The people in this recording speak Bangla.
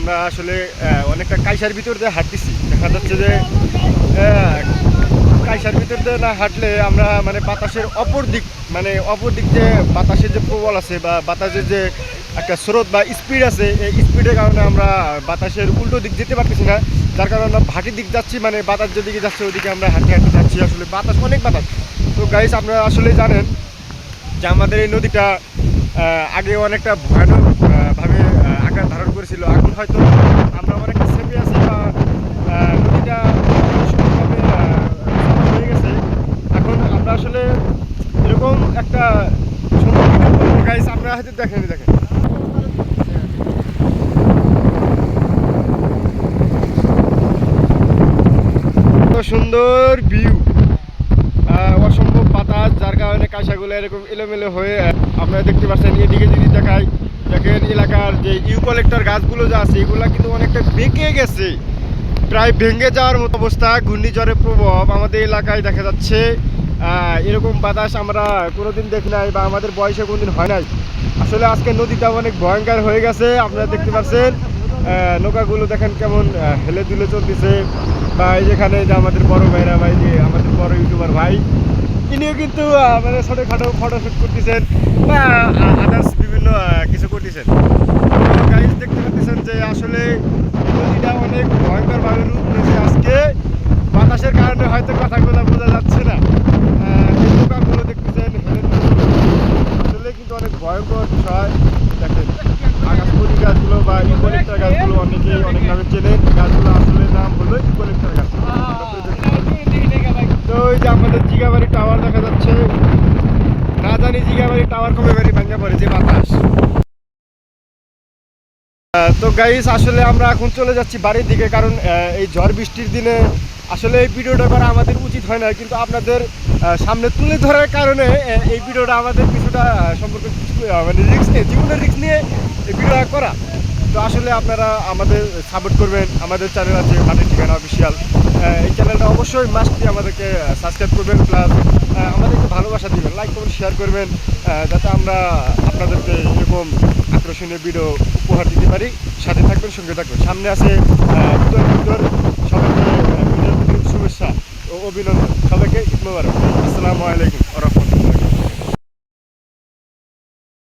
আমরা আসলে অনেকটা কাইসার ভিতর দিয়ে হাঁটতেছি। দেখা যাচ্ছে যে কাইসার ভিতর দিয়ে না হাঁটলে আমরা মানে বাতাসের অপর দিক মানে অপর দিক যে বাতাসের যে প্রবল আছে বা বাতাসের যে একটা স্রোত বা স্পিড আছে, এই স্পিডের কারণে আমরা বাতাসের উল্টো দিক যেতে পারতেছি না। যার কারণে আমরা ভাটির দিক যাচ্ছি মানে বাতাস যেদিকে যাচ্ছে ওদিকে আমরা হাঁটতে হাঁটতে যাচ্ছি। আসলে বাতাস অনেক বাতাস। তো গাইস আপনারা আসলে জানেন যে আমাদের এই নদীটা আগে অনেকটা ভয়ানক করেছিল এখন হয়তো আমরা অনেকটা সেপে আছি বা নদীটা হয়ে গেছে। এখন আমরা আসলে এরকম একটা সুন্দর আপনারা হয়তো দেখেন দেখেন। সুন্দর ভিউ অসম্ভব বাতাস, যার কারণে কাঁসাগুলো এরকম এলোমেলো হয়ে আপনারা দেখতে পাচ্ছেন, এদিকে যদি দেখাই দেখেন এলাকার যে ইউকলেক্টর গাছগুলো যা আছে, এগুলো কিন্তু অনেকটা বেঁকে গেছে। প্রায় ভেঙে যাওয়ার মতো অবস্থা, ঘূর্ণিঝড়ের প্রভাব আমাদের এলাকায় দেখা যাচ্ছে। এরকম বাতাস আমরা কোনোদিন দেখি নাই বা আমাদের বয়সে কোনোদিন হয় নাই। আসলে আজকে নদীটা অনেক ভয়ঙ্কর হয়ে গেছে, আপনারা দেখতে পাচ্ছেন। নৌকাগুলো দেখেন কেমন হেলে দুলে চলতেছে। বা এই যেখানে যে আমাদের বড় ভাইরা ভাই, যে আমাদের বড় ইউটিউবার ভাই, ইনিও কিন্তু মানে ছোটোখাটো ফটো শ্যুট করতেছেন। বা আদার্স বিভিন্ন আহ, কিছু করতেছেন গাইজ দেখতে পাচ্ছেন যে আসলে নদীটা অনেক ভয়ঙ্করভাবে রূপ নিয়েছে আজকে। বাতাসের কারণে হয়তো কথাগুলো বোঝা যাচ্ছে না। এই নৌকাগুলো দেখতেছেন হেলে দুলে আসলে কিন্তু অনেক ভয়ঙ্কর বিষয়। দেখেন আকাশমণি গাছগুলো বা ইকোলেক্টার গাছগুলো অনেকেই অনেক নামে চেনেন গাছগুলো আসলে নাম হলো ইকোলেক্টার গাছ। তো ওই যে আমাদের জিগাবাড়ি টাওয়ার দেখা যাচ্ছে। না জানি জিগাবাড়ি টাওয়ার কবে বাড়ি ভাঙ্গা পড়ে যে তো গাইস আসলে আমরা এখন চলে যাচ্ছি বাড়ির দিকে, কারণ এই ঝড় বৃষ্টির দিনে আসলে এই ভিডিওটা করা আমাদের উচিত হয় না, কিন্তু আপনাদের সামনে তুলে ধরার কারণে এই ভিডিওটা আমাদের কিছুটা সম্পর্কে মানে রিস্ক নিয়ে জীবনের রিস্ক নিয়ে এই ভিডিওটা করা। তো আসলে আপনারা আমাদের সাপোর্ট করবেন, আমাদের চ্যানেল আছে মাটির ঠিকানা অফিসিয়াল এই চ্যানেলটা অবশ্যই মাস্ট দিয়ে আমাদেরকে সাবস্ক্রাইব করবেন প্লাস আমাদেরকে ভালোবাসা দিবেন লাইক করবেন শেয়ার করবেন যাতে আমরা আপনাদেরকে এরকম আকর্ষণীয় ভিডিও উপহার দিতে পারি। সাথে থাকবেন, সঙ্গে থাকবেন। সামনে আছে উত্তর উত্তর সবাইকে শুভেচ্ছা ও অভিনন্দন। সবাইকে ঈদ আসসালামু আলাইকুম।